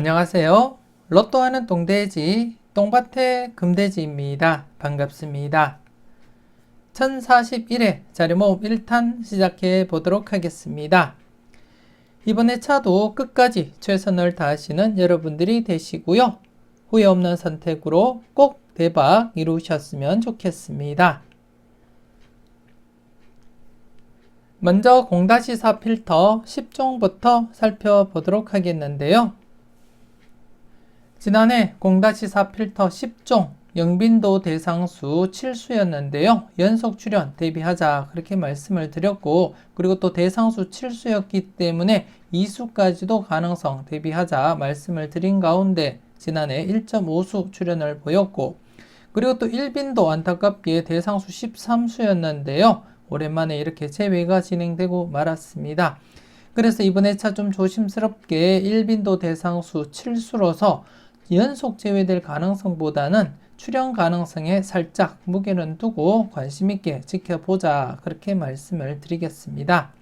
안녕하세요. 로또하는 똥돼지, 똥밭의 금돼지입니다. 반갑습니다. 1041회 자료 모음 1탄 시작해 보도록 하겠습니다. 이번에 차도 끝까지 최선을 다하시는 여러분들이 되시고요. 후회 없는 선택으로 꼭 대박 이루셨으면 좋겠습니다. 먼저 0-4 필터 10종부터 살펴보도록 하겠는데요. 지난해 0-4 필터 10종 영빈도 대상수 7수였는데요. 연속 출연 대비하자 그렇게 말씀을 드렸고 그리고 또 대상수 7수였기 때문에 2수까지도 가능성 대비하자 말씀을 드린 가운데 지난해 1.5수 출연을 보였고 그리고 또 1빈도 안타깝게 대상수 13수였는데요. 오랜만에 이렇게 재회가 진행되고 말았습니다. 그래서 이번에 차좀 조심스럽게 1빈도 대상수 7수로서 연속 제외될 가능성보다는 출현 가능성에 살짝 무게는 두고 관심 있게 지켜보자 그렇게 말씀을 드리겠습니다.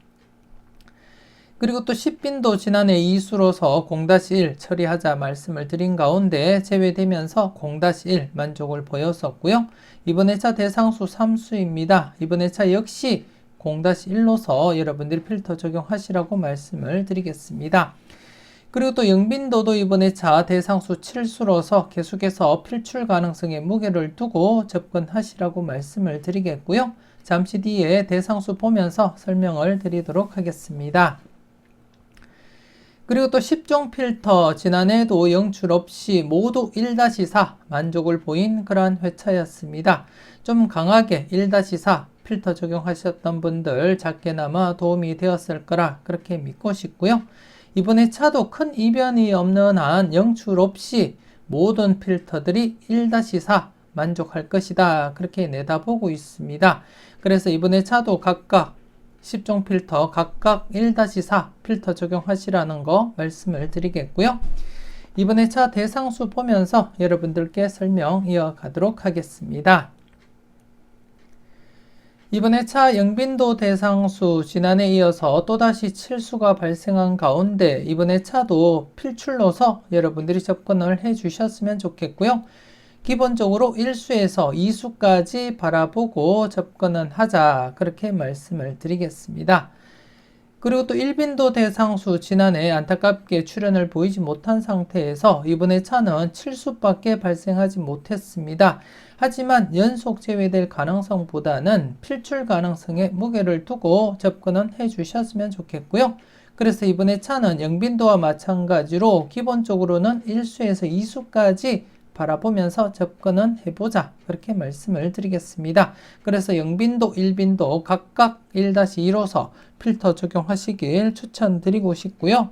그리고 또 10빈도 지난해 2수로서 0-1 처리하자 말씀을 드린 가운데 제외되면서 0-1 만족을 보였었고요. 이번 차 대상수 3수입니다. 이번 차 역시 0-1로서 여러분들이 필터 적용하시라고 말씀을 드리겠습니다. 그리고 또 영빈도도 이번에 자 대상수 7수로서 계속해서 필출 가능성에 무게를 두고 접근하시라고 말씀을 드리겠고요. 잠시 뒤에 대상수 보면서 설명을 드리도록 하겠습니다. 그리고 또 10종 필터 지난해에도 영출 없이 모두 1-4 만족을 보인 그러한 회차였습니다. 좀 강하게 1-4 필터 적용하셨던 분들 작게나마 도움이 되었을 거라 그렇게 믿고 싶고요. 이번에 차도 큰 이변이 없는 한 영출 없이 모든 필터들이 1-4 만족할 것이다. 그렇게 내다보고 있습니다. 그래서 이번에 차도 각각 10종 필터 각각 1-4 필터 적용하시라는 거 말씀을 드리겠고요. 이번에 차 대상수 보면서 여러분들께 설명 이어가도록 하겠습니다. 이번에 차 영빈도 대상수 지난해 이어서 또다시 7수가 발생한 가운데 이번에 차도 필출로서 여러분들이 접근을 해 주셨으면 좋겠고요. 기본적으로 1수에서 2수까지 바라보고 접근은 하자 그렇게 말씀을 드리겠습니다. 그리고 또 1빈도 대상수 지난해 안타깝게 출현을 보이지 못한 상태에서 이번에 차는 7수밖에 발생하지 못했습니다. 하지만 연속 제외될 가능성보다는 필출 가능성에 무게를 두고 접근은 해 주셨으면 좋겠고요. 그래서 이번에 차는 영빈도와 마찬가지로 기본적으로는 1수에서 2수까지 바라보면서 접근은 해보자. 그렇게 말씀을 드리겠습니다. 그래서 영빈도, 1빈도 각각 1-2로서 필터 적용하시길 추천드리고 싶고요.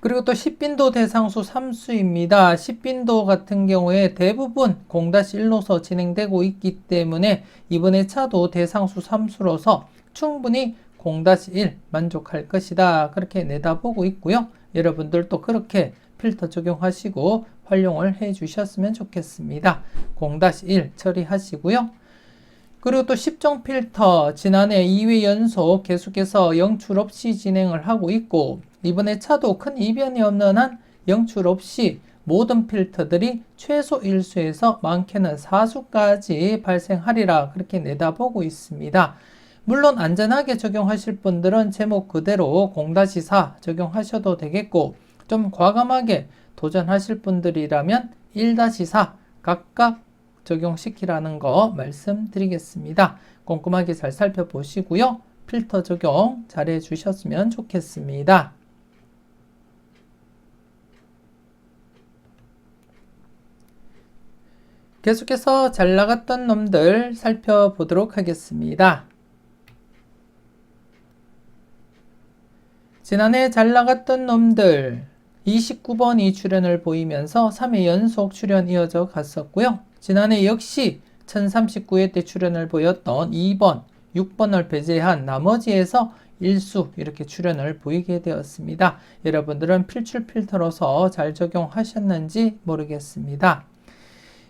그리고 또 10빈도 대상수 3수입니다. 10빈도 같은 경우에 대부분 0-1로서 진행되고 있기 때문에 이번에 차도 대상수 3수로서 충분히 0-1 만족할 것이다. 그렇게 내다보고 있고요. 여러분들도 그렇게 필터 적용하시고 활용을 해 주셨으면 좋겠습니다. 0-1 처리하시고요. 그리고 또 10종 필터 지난해 2회 연속 계속해서 영출 없이 진행을 하고 있고 이번에 차도 큰 이변이 없는 한 영출 없이 모든 필터들이 최소 1수에서 많게는 4수까지 발생하리라 그렇게 내다보고 있습니다. 물론 안전하게 적용하실 분들은 제목 그대로 0-4 적용하셔도 되겠고 좀 과감하게 도전하실 분들이라면 1-4 각각 적용시키라는 거 말씀드리겠습니다. 꼼꼼하게 잘 살펴보시고요. 필터 적용 잘 해주셨으면 좋겠습니다. 계속해서 잘 나갔던 놈들 살펴보도록 하겠습니다. 지난해 잘 나갔던 놈들 29번이 출연을 보이면서 3회 연속 출연 이어져 갔었고요. 지난해 역시 1039회 때 출연을 보였던 2번, 6번을 배제한 나머지에서 1수 이렇게 출연을 보이게 되었습니다. 여러분들은 필출 필터로서 잘 적용하셨는지 모르겠습니다.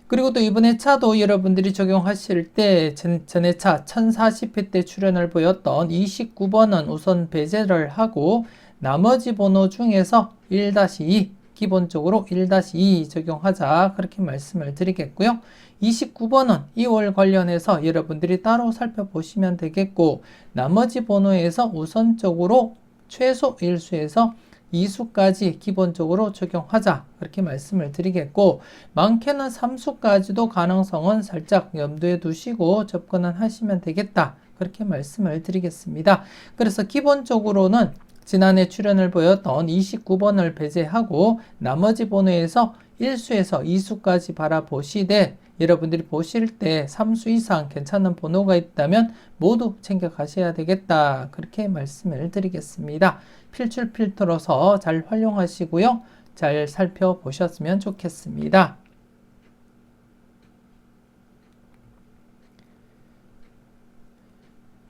그리고 또 이번에 차도 여러분들이 적용하실 때 전, 전에 차 1040회 때 출연을 보였던 29번은 우선 배제를 하고 나머지 번호 중에서 1-2 기본적으로 1-2 적용하자 그렇게 말씀을 드리겠고요. 29번은 2월 관련해서 여러분들이 따로 살펴보시면 되겠고 나머지 번호에서 우선적으로 최소 1수에서 2수까지 기본적으로 적용하자 그렇게 말씀을 드리겠고 많게는 3수까지도 가능성은 살짝 염두에 두시고 접근은 하시면 되겠다 그렇게 말씀을 드리겠습니다. 그래서 기본적으로는 지난해 출연을 보였던 29번을 배제하고 나머지 번호에서 1수에서 2수까지 바라보시되 여러분들이 보실 때 3수 이상 괜찮은 번호가 있다면 모두 챙겨 가셔야 되겠다. 그렇게 말씀을 드리겠습니다. 필출 필터로서 잘 활용하시고요. 잘 살펴보셨으면 좋겠습니다.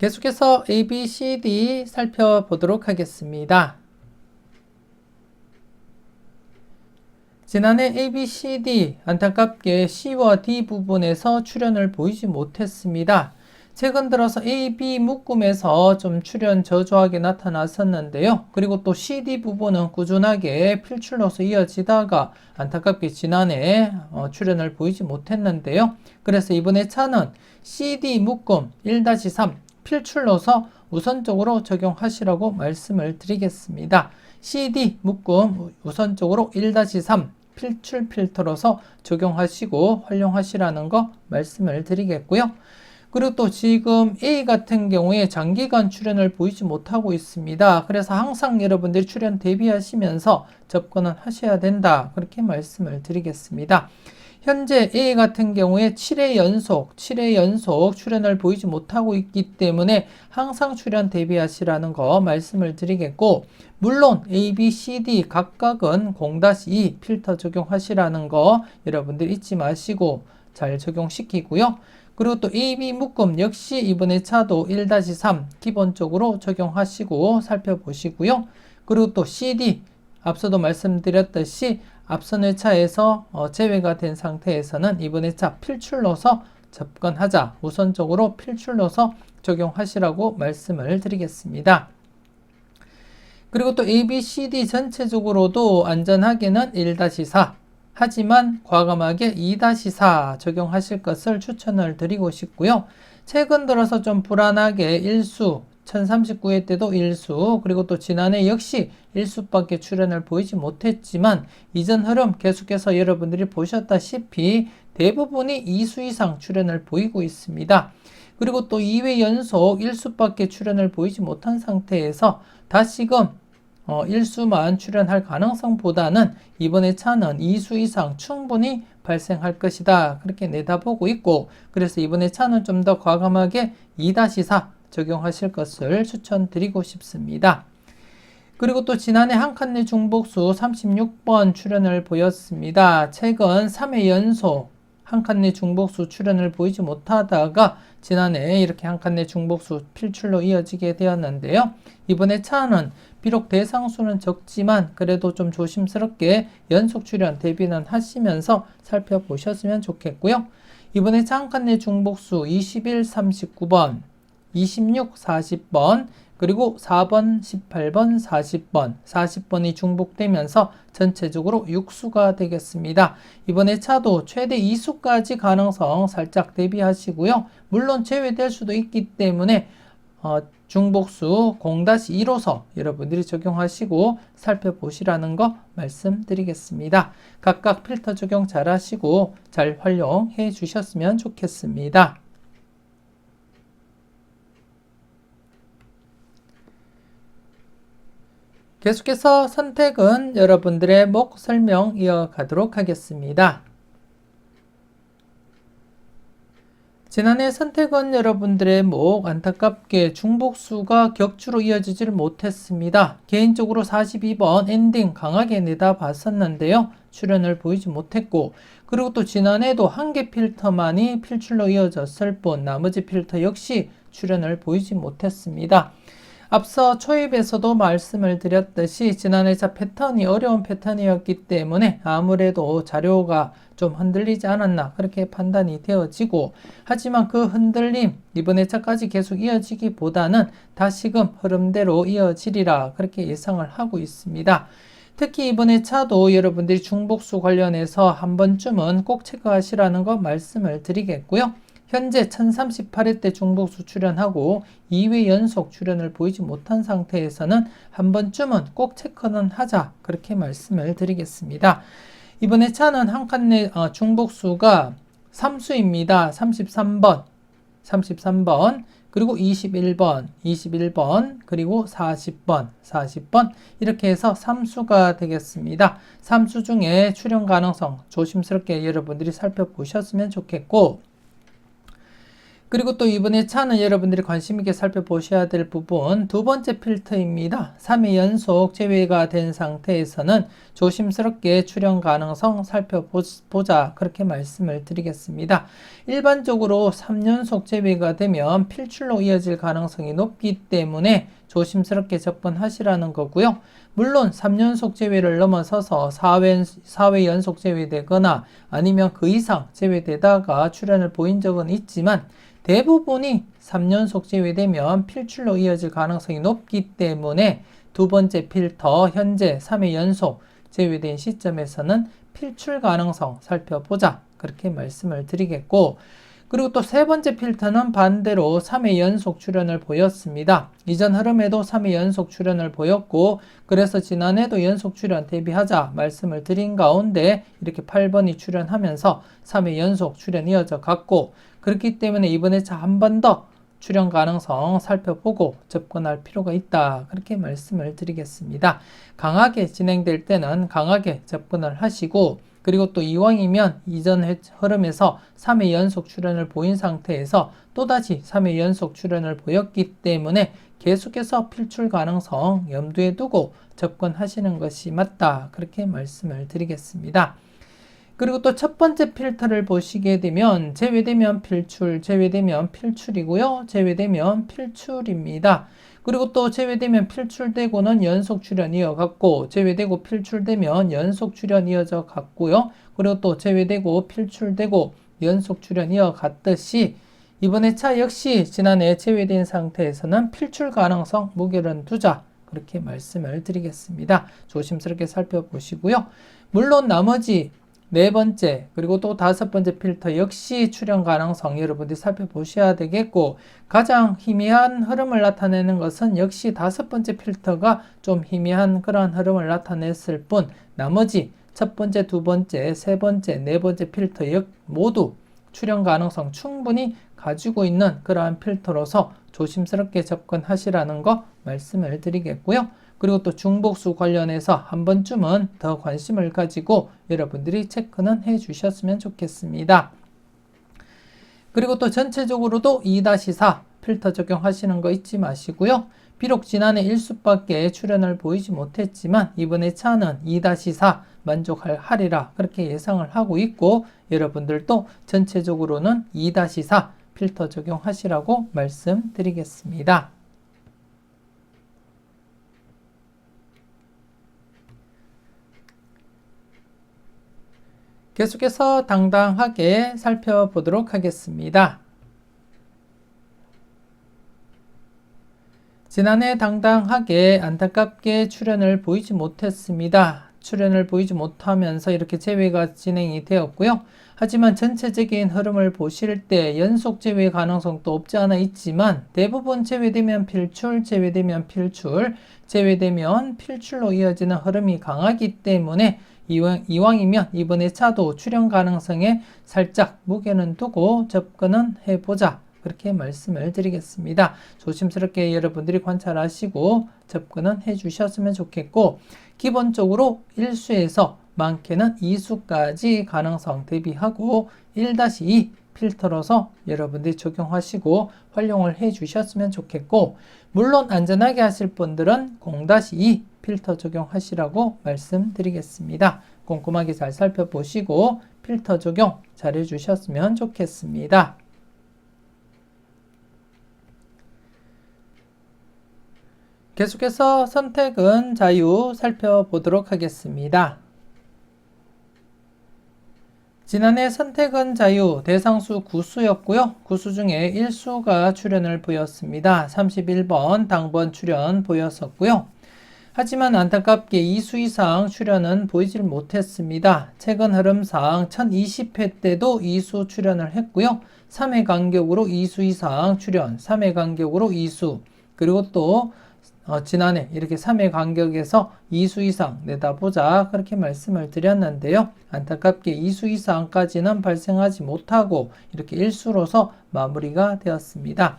계속해서 A, B, C, D 살펴보도록 하겠습니다. 지난해 A, B, C, D 안타깝게 C와 D 부분에서 출연을 보이지 못했습니다. 최근 들어서 A, B 묶음에서 좀 출연 저조하게 나타났었는데요. 그리고 또 CD 부분은 꾸준하게 필출로서 이어지다가 안타깝게 지난해 어, 출연을 보이지 못했는데요. 그래서 이번에 차는 CD 묶음 1-3 필출로서 우선적으로 적용하시라고 말씀을 드리겠습니다. CD 묶음 우선적으로 1-3 필출 필터로서 적용하시고 활용하시라는 거 말씀을 드리겠고요. 그리고 또 지금 A 같은 경우에 장기간 출연을 보이지 못하고 있습니다. 그래서 항상 여러분들이 출연 대비하시면서 접근을 하셔야 된다. 그렇게 말씀을 드리겠습니다. 현재 A 같은 경우에 7회 연속, 7회 연속 출연을 보이지 못하고 있기 때문에 항상 출연 대비하시라는 거 말씀을 드리겠고, 물론 A, B, C, D 각각은 0-2 필터 적용하시라는 거 여러분들 잊지 마시고 잘 적용시키고요. 그리고 또 AB 묶음 역시 이번에 차도 1-3 기본적으로 적용하시고 살펴보시고요. 그리고 또 CD 앞서도 말씀드렸듯이 앞선 회차에서 어, 제외가 된 상태에서는 이번 회차 필출로서 접근하자 우선적으로 필출로서 적용하시라고 말씀을 드리겠습니다. 그리고 또 A, B, C, D 전체적으로도 안전하게는 1-4 하지만 과감하게 2-4 적용하실 것을 추천을 드리고 싶고요. 최근 들어서 좀 불안하게 일수 1039회 때도 일수 그리고 또 지난해 역시 일수밖에 출연을 보이지 못했지만 이전 흐름 계속해서 여러분들이 보셨다시피 대부분이 2수 이상 출연을 보이고 있습니다. 그리고 또 2회 연속 1수밖에 출연을 보이지 못한 상태에서 다시금 어, 1수만 출연할 가능성보다는 이번에 차는 2수 이상 충분히 발생할 것이다. 그렇게 내다보고 있고 그래서 이번에 차는 좀 더 과감하게 2-4 적용하실 것을 추천드리고 싶습니다. 그리고 또 지난해 한 칸 내 중복수 36번 출연을 보였습니다. 최근 3회 연속 한 칸 내 중복수 출연을 보이지 못하다가 지난해 이렇게 한 칸 내 중복수 필출로 이어지게 되었는데요. 이번에 차는 비록 대상수는 적지만 그래도 좀 조심스럽게 연속 출연 대비는 하시면서 살펴보셨으면 좋겠고요. 이번에 차 한 칸 내 중복수 21, 39번 26, 40번, 그리고 4번, 18번, 40번, 40번이 중복되면서 전체적으로 6수가 되겠습니다. 이번에 차도 최대 2수까지 가능성 살짝 대비하시고요. 물론 제외될 수도 있기 때문에 어, 중복수 0-1호서 여러분들이 적용하시고 살펴보시라는 거 말씀드리겠습니다. 각각 필터 적용 잘 하시고 잘 활용해 주셨으면 좋겠습니다. 계속해서 선택은 여러분들의 목 설명 이어가도록 하겠습니다. 지난해 선택은 여러분들의 목 안타깝게 중복수가 격주로 이어지지를 못했습니다. 개인적으로 42번 엔딩 강하게 내다봤었는데요. 출연을 보이지 못했고 그리고 또 지난해도 한 개 필터만이 필출로 이어졌을 뿐 나머지 필터 역시 출연을 보이지 못했습니다. 앞서 초입에서도 말씀을 드렸듯이 지난해 차 패턴이 어려운 패턴이었기 때문에 아무래도 자료가 좀 흔들리지 않았나 그렇게 판단이 되어지고 하지만 그 흔들림 이번 회차까지 계속 이어지기보다는 다시금 흐름대로 이어지리라 그렇게 예상을 하고 있습니다. 특히 이번에 차도 여러분들이 중복수 관련해서 한 번쯤은 꼭 체크하시라는 거 말씀을 드리겠고요. 현재 1038회 때 중복수 출연하고 2회 연속 출연을 보이지 못한 상태에서는 한 번쯤은 꼭 체크는 하자. 그렇게 말씀을 드리겠습니다. 이번에 차는 한 칸내 어, 중복수가 3수입니다. 33번, 33번, 그리고 21번, 21번, 그리고 40번, 40번. 이렇게 해서 3수가 되겠습니다. 3수 중에 출현 가능성 조심스럽게 여러분들이 살펴보셨으면 좋겠고 그리고 또 이번에 차는 여러분들이 관심 있게 살펴보셔야 될 부분 두 번째 필터입니다. 3회 연속 제외가 된 상태에서는 조심스럽게 출현 가능성 살펴보자 그렇게 말씀을 드리겠습니다. 일반적으로 3연속 제외가 되면 필출로 이어질 가능성이 높기 때문에 조심스럽게 접근하시라는 거고요. 물론 3연속 제외를 넘어서서 4회, 4회 연속 제외되거나 아니면 그 이상 제외되다가 출현을 보인 적은 있지만 대부분이 3연속 제외되면 필출로 이어질 가능성이 높기 때문에 두 번째 필터 현재 3회 연속 제외된 시점에서는 필출 가능성 살펴보자 그렇게 말씀을 드리겠고 그리고 또 세 번째 필터는 반대로 3회 연속 출현을 보였습니다. 이전 흐름에도 3회 연속 출현을 보였고 그래서 지난해도 연속 출현 대비하자 말씀을 드린 가운데 이렇게 8번이 출현하면서 3회 연속 출현 이어져 갔고 그렇기 때문에 이번에 한 번 더 출현 가능성 살펴보고 접근할 필요가 있다. 그렇게 말씀을 드리겠습니다. 강하게 진행될 때는 강하게 접근을 하시고 그리고 또 이왕이면 이전 흐름에서 3회 연속 출현을 보인 상태에서 또다시 3회 연속 출현을 보였기 때문에 계속해서 필출 가능성 염두에 두고 접근하시는 것이 맞다. 그렇게 말씀을 드리겠습니다. 그리고 또 첫 번째 필터를 보시게 되면 제외되면 필출, 제외되면 필출이고요. 제외되면 필출입니다. 그리고 또 제외되면 필출되고는 연속 출현 이어갔고 제외되고 필출되면 연속 출현 이어져 갔고요. 그리고 또 제외되고 필출되고 연속 출현 이어갔듯이 이번에 차 역시 지난해 제외된 상태에서는 필출 가능성 무게를 두자 그렇게 말씀을 드리겠습니다. 조심스럽게 살펴보시고요. 물론 나머지 네 번째, 그리고 또 다섯 번째 필터 역시 출현 가능성 여러분들이 살펴보셔야 되겠고, 가장 희미한 흐름을 나타내는 것은 역시 다섯 번째 필터가 좀 희미한 그런 흐름을 나타냈을 뿐, 나머지 첫 번째, 두 번째, 세 번째, 네 번째 필터 역 모두 출현 가능성 충분히 가지고 있는 그러한 필터로서 조심스럽게 접근하시라는 거 말씀을 드리겠고요. 그리고 또 중복수 관련해서 한 번쯤은 더 관심을 가지고 여러분들이 체크는 해 주셨으면 좋겠습니다. 그리고 또 전체적으로도 2-4 필터 적용하시는 거 잊지 마시고요. 비록 지난해 1수밖에 출연을 보이지 못했지만 이번에 차는 2-4 만족하리라 그렇게 예상을 하고 있고 여러분들도 전체적으로는 2-4 필터 적용하시라고 말씀드리겠습니다. 계속해서 당당하게 살펴보도록 하겠습니다. 지난해 당당하게 안타깝게 출연을 보이지 못했습니다. 출연을 보이지 못하면서 이렇게 제외가 진행이 되었고요. 하지만 전체적인 흐름을 보실 때 연속 제외 가능성도 없지 않아 있지만 대부분 제외되면 필출, 제외되면 필출, 제외되면 필출로 이어지는 흐름이 강하기 때문에 이왕, 이왕이면 이번에 차도 출현 가능성에 살짝 무게는 두고 접근은 해보자. 그렇게 말씀을 드리겠습니다. 조심스럽게 여러분들이 관찰하시고 접근은 해 주셨으면 좋겠고, 기본적으로 1수에서 많게는 2수까지 가능성 대비하고 1-2 필터로서 여러분들이 적용하시고 활용을 해 주셨으면 좋겠고, 물론 안전하게 하실 분들은 0-2 필터 적용하시라고 말씀드리겠습니다. 꼼꼼하게 잘 살펴보시고 필터 적용 잘 해주셨으면 좋겠습니다. 계속해서 선택은 자유 살펴보도록 하겠습니다. 지난해 선택은 자유 대상수 9수였고요. 9수 중에 1수가 출연을 보였습니다. 31번 당번 출연 보였었고요. 하지만 안타깝게 2수 이상 출연은 보이질 못했습니다. 최근 흐름상 1020회 때도 2수 출연을 했고요. 3회 간격으로 2수 이상 출연, 3회 간격으로 2수, 그리고 또 어, 지난해 이렇게 3회 간격에서 2수 이상 내다보자 그렇게 말씀을 드렸는데요. 안타깝게 2수 이상까지는 발생하지 못하고 이렇게 1수로서 마무리가 되었습니다.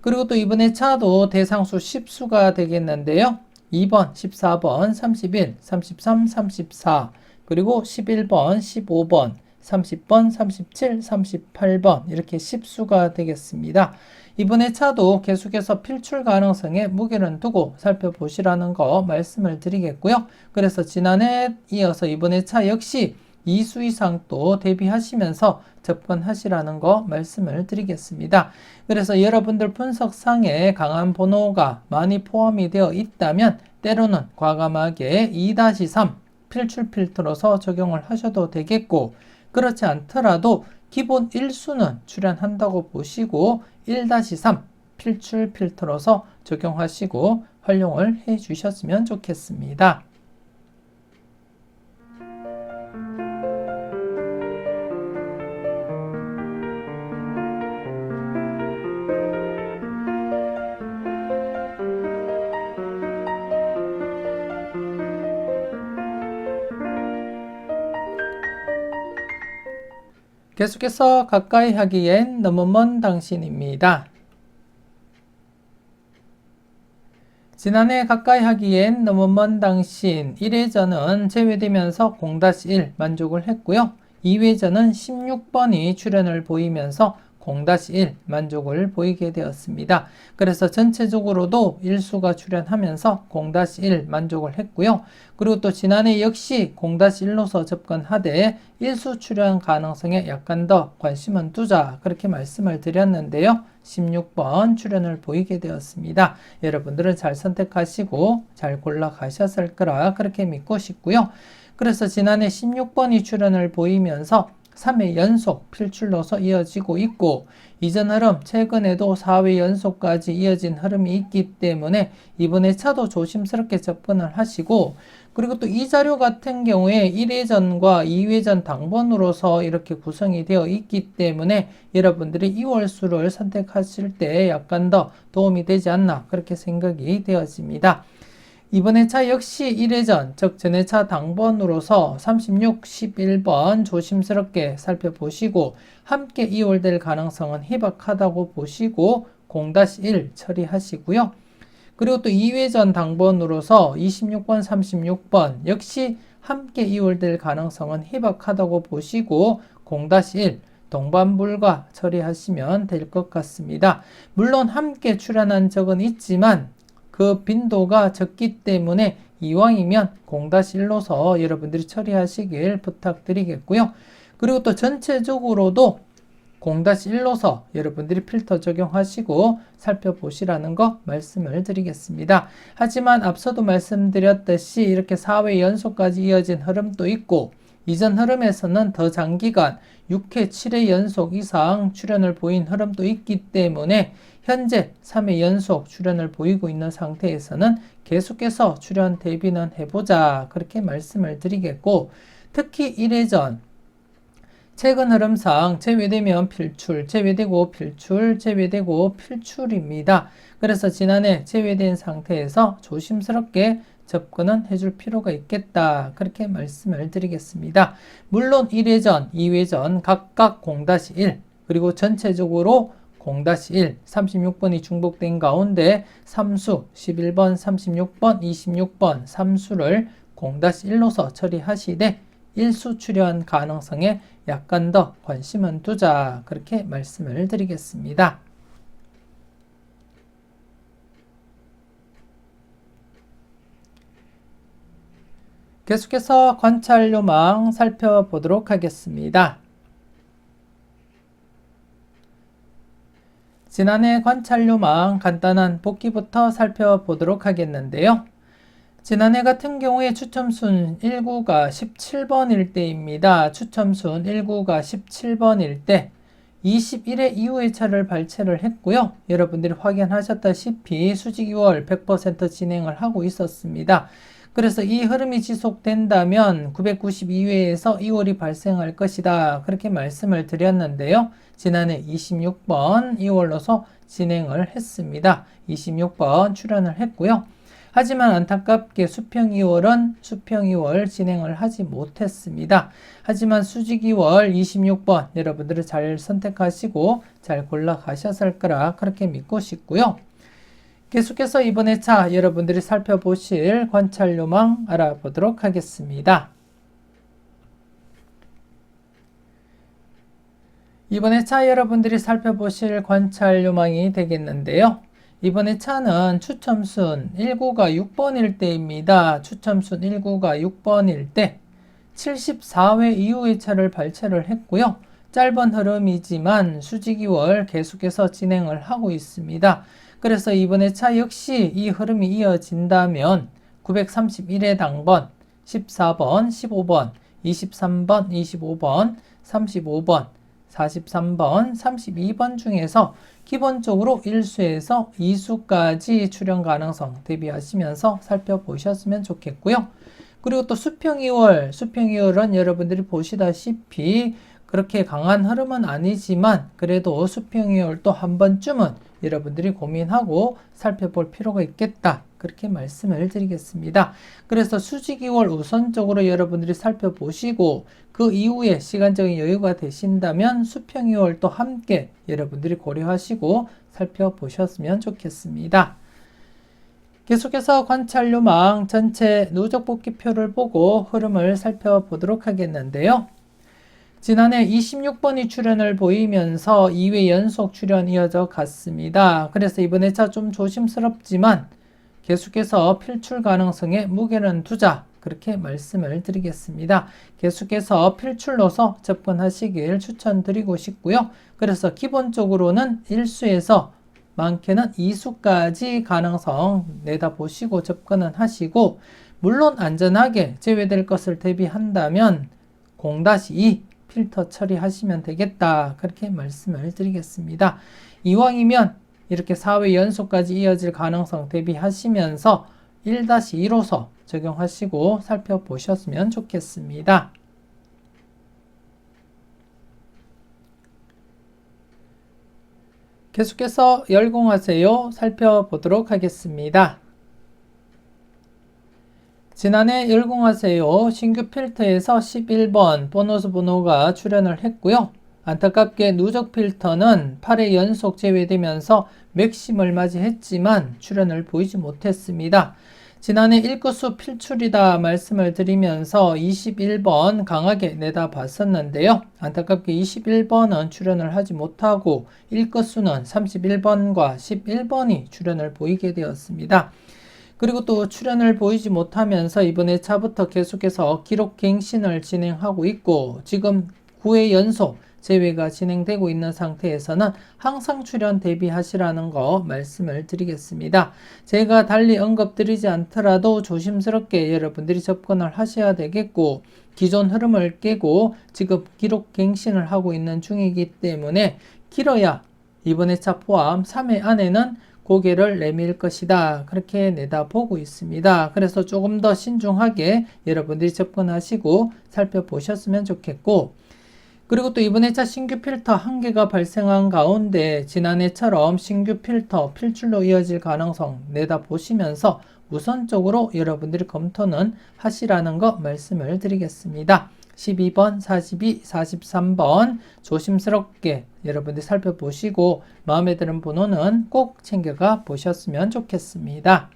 그리고 또 이번에 차도 대상수 10수가 되겠는데요. 2번, 14번, 31, 33, 34, 그리고 11번, 15번, 30번, 37, 38번 이렇게 10수가 되겠습니다. 이번에 차도 계속해서 필출 가능성에 무게를 두고 살펴보시라는 거 말씀을 드리겠고요. 그래서 지난해 이어서 이번에 차 역시 2수 이상 또 대비하시면서 접근하시라는 거 말씀을 드리겠습니다. 그래서 여러분들 분석상에 강한 번호가 많이 포함이 되어 있다면 때로는 과감하게 2-3 필출 필터로서 적용을 하셔도 되겠고 그렇지 않더라도 기본 1수는 출연한다고 보시고 1-3 필출 필터로서 적용하시고 활용을 해 주셨으면 좋겠습니다. 계속해서 가까이 하기엔 너무 먼 당신입니다. 지난해 가까이 하기엔 너무 먼 당신 1회전은 제외되면서 0-1 만족을 했고요. 2회전은 16번이 출연을 보이면서 0-1 만족을 보이게 되었습니다. 그래서 전체적으로도 1수가 출연하면서 0-1 만족을 했고요. 그리고 또 지난해 역시 0-1로서 접근하되 1수 출연 가능성에 약간 더 관심은 두자 그렇게 말씀을 드렸는데요. 16번 출연을 보이게 되었습니다. 여러분들은 잘 선택하시고 잘 골라 가셨을 거라 그렇게 믿고 싶고요. 그래서 지난해 16번이 출연을 보이면서 3회 연속 필출로서 이어지고 있고 이전 흐름 최근에도 4회 연속까지 이어진 흐름이 있기 때문에 이번에 차도 조심스럽게 접근을 하시고 그리고 또 이 자료 같은 경우에 1회전과 2회전 당번으로서 이렇게 구성이 되어 있기 때문에 여러분들이 2월 수를 선택하실 때 약간 더 도움이 되지 않나 그렇게 생각이 되어집니다. 이번에 차 역시 1회전, 즉 전회차 당번으로서 36, 11번 조심스럽게 살펴보시고 함께 이월될 가능성은 희박하다고 보시고 0-1 처리하시고요. 그리고 또 2회전 당번으로서 26번, 36번 역시 함께 이월될 가능성은 희박하다고 보시고 0-1 동반불가 처리하시면 될 것 같습니다. 물론 함께 출연한 적은 있지만 그 빈도가 적기 때문에 이왕이면 0-1로서 여러분들이 처리하시길 부탁드리겠고요. 그리고 또 전체적으로도 0-1로서 여러분들이 필터 적용하시고 살펴보시라는 거 말씀을 드리겠습니다. 하지만 앞서도 말씀드렸듯이 이렇게 4회 연속까지 이어진 흐름도 있고 이전 흐름에서는 더 장기간 6회, 7회 연속 이상 출현을 보인 흐름도 있기 때문에 현재 3회 연속 출연을 보이고 있는 상태에서는 계속해서 출연 대비는 해보자 그렇게 말씀을 드리겠고 특히 1회전 최근 흐름상 제외되면 필출, 제외되고 필출, 제외되고 필출입니다. 그래서 지난해 제외된 상태에서 조심스럽게 접근은 해줄 필요가 있겠다. 그렇게 말씀을 드리겠습니다. 물론 1회전, 2회전 각각 0-1 그리고 전체적으로 0-1, 36번이 중복된 가운데 3수, 11번, 36번, 26번 3수를 0-1로서 처리하시되 1수 출현 가능성에 약간 더 관심은 두자 그렇게 말씀을 드리겠습니다. 계속해서 관찰 요망 살펴보도록 하겠습니다. 지난해 관찰료망 간단한 복기부터 살펴보도록 하겠는데요. 지난해 같은 경우에 추첨순 1구가 17번일 때입니다. 추첨순 1구가 17번일 때 21회 이후의 차를 발췌를 했고요. 여러분들이 확인하셨다시피 수직 2월 100% 진행을 하고 있었습니다. 그래서 이 흐름이 지속된다면 992회에서 2월이 발생할 것이다. 그렇게 말씀을 드렸는데요. 지난해 26번 2월로서 진행을 했습니다. 26번 출연을 했고요. 하지만 안타깝게 수평 2월은 수평 2월 진행을 하지 못했습니다. 하지만 수직 2월 26번 여러분들은 잘 선택하시고 잘 골라 가셨을 거라 그렇게 믿고 싶고요. 계속해서 이번에 차 여러분들이 살펴보실 관찰 요망 알아보도록 하겠습니다. 이번에 차 여러분들이 살펴보실 관찰 요망이 되겠는데요. 이번에 차는 추첨순 1구가 6번일 때입니다. 추첨순 1구가 6번일 때 74회 이후의 차를 발췌를 했고요. 짧은 흐름이지만 수직 2월 계속해서 진행을 하고 있습니다. 그래서 이번에 차 역시 이 흐름이 이어진다면 931회 당번, 14번, 15번, 23번, 25번, 35번, 43번, 32번 중에서 기본적으로 1수에서 2수까지 출현 가능성 대비하시면서 살펴보셨으면 좋겠고요. 그리고 또 수평 2월, 수평 2월은 여러분들이 보시다시피 그렇게 강한 흐름은 아니지만 그래도 수평 2월 또한 번쯤은 여러분들이 고민하고 살펴볼 필요가 있겠다. 그렇게 말씀을 드리겠습니다. 그래서 수직 2월 우선적으로 여러분들이 살펴보시고 그 이후에 시간적인 여유가 되신다면 수평 2월도 함께 여러분들이 고려하시고 살펴보셨으면 좋겠습니다. 계속해서 관찰 요망 전체 누적 복귀표를 보고 흐름을 살펴보도록 하겠는데요. 지난해 26번이 출연을 보이면서 2회 연속 출연 이어져 갔습니다. 그래서 이번에 차좀 조심스럽지만 계속해서 필출 가능성에 무게는 두자 그렇게 말씀을 드리겠습니다. 계속해서 필출로서 접근하시길 추천드리고 싶고요. 그래서 기본적으로는 1수에서 많게는 2수까지 가능성 내다보시고 접근은 하시고 물론 안전하게 제외될 것을 대비한다면 0-2 필터 처리하시면 되겠다. 그렇게 말씀을 드리겠습니다. 이왕이면 이렇게 4회 연속까지 이어질 가능성 대비하시면서 1-2로서 적용하시고 살펴보셨으면 좋겠습니다. 계속해서 열공하세요 살펴보도록 하겠습니다. 지난해 열공하세요 신규 필터에서 11번 보너스 번호가 출연을 했고요. 안타깝게 누적 필터는 8회 연속 제외되면서 맥심을 맞이했지만 출연을 보이지 못했습니다. 지난해 1구수 필출이다 말씀을 드리면서 21번 강하게 내다봤었는데요. 안타깝게 21번은 출연을 하지 못하고 1구수는 31번과 11번이 출연을 보이게 되었습니다. 그리고 또 출연을 보이지 못하면서 이번 에 차부터 계속해서 기록 갱신을 진행하고 있고 지금 9회 연속 제외가 진행되고 있는 상태에서는 항상 출연 대비하시라는 거 말씀을 드리겠습니다. 제가 달리 언급드리지 않더라도 조심스럽게 여러분들이 접근을 하셔야 되겠고 기존 흐름을 깨고 지금 기록 갱신을 하고 있는 중이기 때문에 길어야 이번에 차 포함 3회 안에는 고개를 내밀 것이다. 그렇게 내다보고 있습니다. 그래서 조금 더 신중하게 여러분들이 접근하시고 살펴보셨으면 좋겠고 그리고 또 이번 해차 신규 필터 한 개가 발생한 가운데 지난해처럼 신규 필터 필출로 이어질 가능성 내다보시면서 우선적으로 여러분들이 검토는 하시라는 거 말씀을 드리겠습니다. 12번, 42, 43번 조심스럽게 여러분들 살펴보시고 마음에 드는 번호는 꼭 챙겨가 보셨으면 좋겠습니다.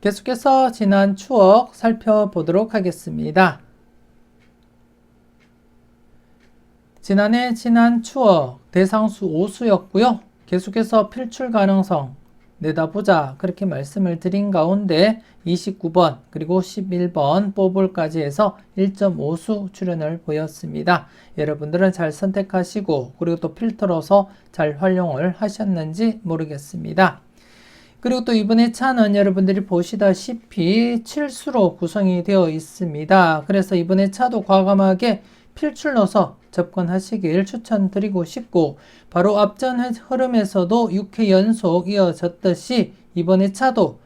계속해서 지난 추억 살펴보도록 하겠습니다. 지난해 지난 추억 대상수 5수였고요. 계속해서 필출 가능성 내다보자 그렇게 말씀을 드린 가운데 29번 그리고 11번 뽀볼까지 해서 1.5수 출연을 보였습니다. 여러분들은 잘 선택하시고 그리고 또 필터로서 잘 활용을 하셨는지 모르겠습니다. 그리고 또 이번에 차는 여러분들이 보시다시피 칠수로 구성이 되어 있습니다. 그래서 이번에 차도 과감하게 필출로서 접근하시길 추천드리고 싶고 바로 앞전 흐름에서도 6회 연속 이어졌듯이 이번에 차도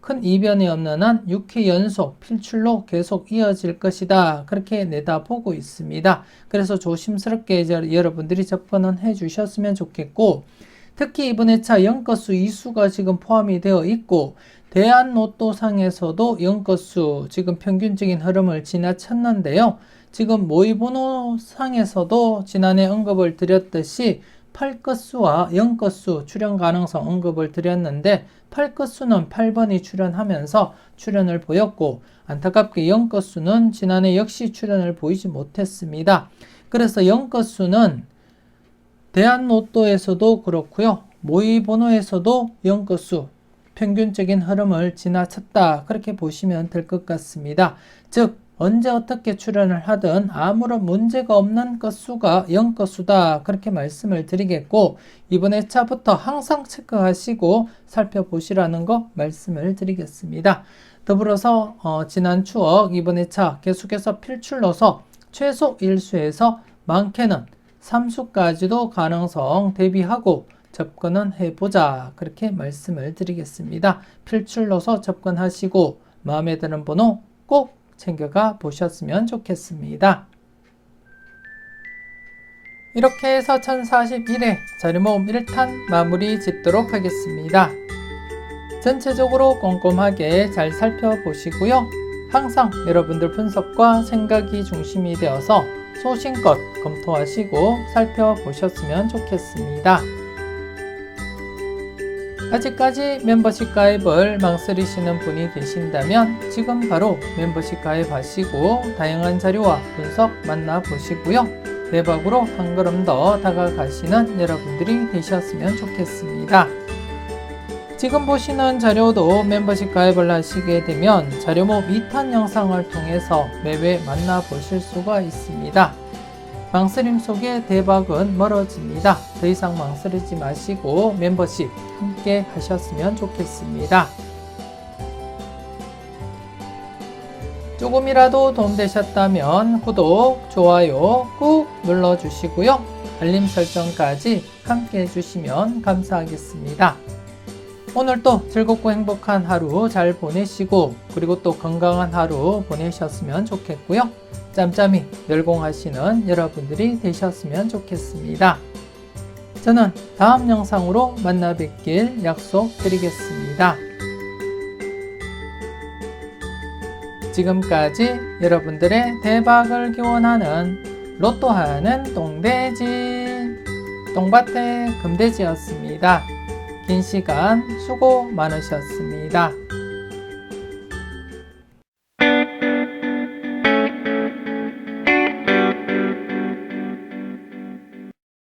큰 이변이 없는 한 6회 연속 필출로 계속 이어질 것이다. 그렇게 내다보고 있습니다. 그래서 조심스럽게 여러분들이 접근은 해 주셨으면 좋겠고 특히 이번에 차 영건수 이수가 지금 포함이 되어 있고 대한로또상에서도 영건수 지금 평균적인 흐름을 지나쳤는데요. 지금 모의번호 상에서도 지난해 언급을 드렸듯이 8건수와 0건수 출현 가능성 언급을 드렸는데 8건수는 8번이 출현하면서 출현을 보였고 안타깝게 0건수는 지난해 역시 출현을 보이지 못했습니다. 그래서 0건수는 대한로또에서도 그렇고요. 모의번호에서도 0건수 평균적인 흐름을 지나쳤다. 그렇게 보시면 될 것 같습니다. 즉 언제 어떻게 출연을 하든 아무런 문제가 없는 건수가 0건수다. 그렇게 말씀을 드리겠고 이번 회차부터 항상 체크하시고 살펴보시라는 거 말씀을 드리겠습니다. 더불어서 어, 지난 추억 이번 회차 계속해서 필출로서 최소 1수에서 많게는 3수까지도 가능성 대비하고 접근은 해보자. 그렇게 말씀을 드리겠습니다. 필출로서 접근하시고 마음에 드는 번호 꼭 챙겨가 보셨으면 좋겠습니다. 이렇게 해서 1041회 자료모음 1탄 마무리 짓도록 하겠습니다. 전체적으로 꼼꼼하게 잘 살펴보시고요. 항상 여러분들 분석과 생각이 중심이 되어서 소신껏 검토하시고 살펴보셨으면 좋겠습니다. 아직까지 멤버십 가입을 망설이시는 분이 계신다면 지금 바로 멤버십 가입하시고 다양한 자료와 분석 만나보시고요. 대박으로 한 걸음 더 다가가시는 여러분들이 되셨으면 좋겠습니다. 지금 보시는 자료도 멤버십 가입을 하시게 되면 자료모 2탄 영상을 통해서 매회 만나보실 수가 있습니다. 망설임 속에 대박은 멀어집니다. 더 이상 망설이지 마시고 멤버십 함께 하셨으면 좋겠습니다. 조금이라도 도움되셨다면 구독, 좋아요 꾹 눌러주시고요. 알림 설정까지 함께 해주시면 감사하겠습니다. 오늘도 즐겁고 행복한 하루 잘 보내시고 그리고 또 건강한 하루 보내셨으면 좋겠고요. 짬짬이 열공하시는 여러분들이 되셨으면 좋겠습니다. 저는 다음 영상으로 만나 뵙길 약속드리겠습니다. 지금까지 여러분들의 대박을 기원하는 로또하는 똥돼지 똥밭의 금돼지였습니다. 긴 시간 수고 많으셨습니다.